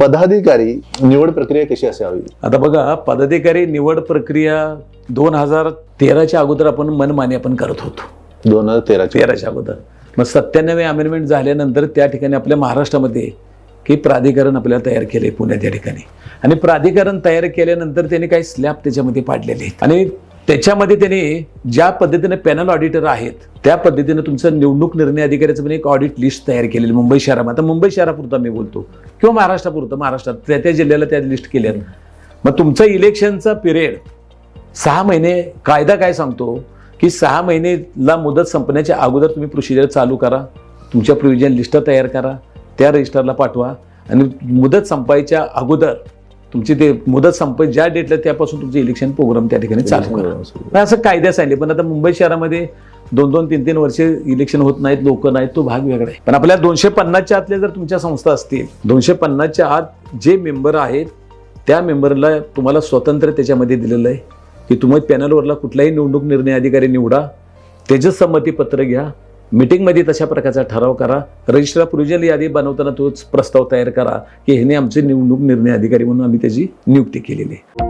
पदाधिकारी निवड प्रक्रिया कशी असावी? आता बघा पदाधिकारी निवड प्रक्रिया दोन हजार तेराच्या अगोदर आपण मनमानी आपण करत होतो. दोन हजार तेराची तेराच्या अगोदर. मग सत्त्याण्णव अमेंडमेंट झाल्यानंतर त्या ठिकाणी आपल्या महाराष्ट्रामध्ये की प्राधिकरण आपल्याला तयार केले पुण्यात या ठिकाणी. आणि प्राधिकरण तयार केल्यानंतर त्यांनी काही स्लॅब त्याच्यामध्ये पाडलेले आहेत. आणि त्याच्यामध्ये त्यांनी ज्या पद्धतीने पॅनल ऑडिटर आहेत त्या पद्धतीने तुमचं निवडणूक निर्णय अधिकाऱ्याचं पण एक ऑडिट लिस्ट तयार केलेली मुंबई शहरामध्ये. आता मुंबई शहरापुरता मी बोलतो किंवा महाराष्ट्रापुरतं. महाराष्ट्रात त्या त्या जिल्ह्याला त्या लिस्ट केल्या मग तुमचं इलेक्शनचा पिरियड सहा महिने कायदा काय सांगतो? की सहा महिनेला मुदत संपण्याच्या अगोदर तुम्ही प्रोसिजर चालू करा तुमच्या प्रोविजन लिस्ट तयार करा त्या रजिस्टरला पाठवा आणि मुदत संपायच्या अगोदर तुमची ते मुदत संप ज्या डेटला त्यापासून तुमचे इलेक्शन प्रोग्राम त्या ठिकाणी चालू करा. असं कायद्या सांगितले पण आता मुंबई शहरामध्ये दोन दोन तीन तीन वर्षे इलेक्शन होत नाहीत लोक नाहीत तो भाग वेगळा आहे. पण आपल्या दोनशे पन्नासच्या आतल्या जर तुमच्या संस्था असतील दोनशे पन्नासच्या आत जे मेंबर आहेत त्या मेंबरला तुम्हाला स्वतंत्र त्याच्यामध्ये दिलेलं आहे. की तुम्ही पॅनलवरला कुठलाही निवडणूक निर्णय अधिकारी निवडा त्याचं संमतीपत्र घ्या मिटिंगमध्ये तशा प्रकारचा ठराव करा. रजिस्टर प्रोविजनल यादी बनवताना तोच प्रस्ताव तयार करा की ह्याने आमचे निवडणूक निर्णय अधिकारी म्हणून आम्ही त्याची नियुक्ती केलेली आहे.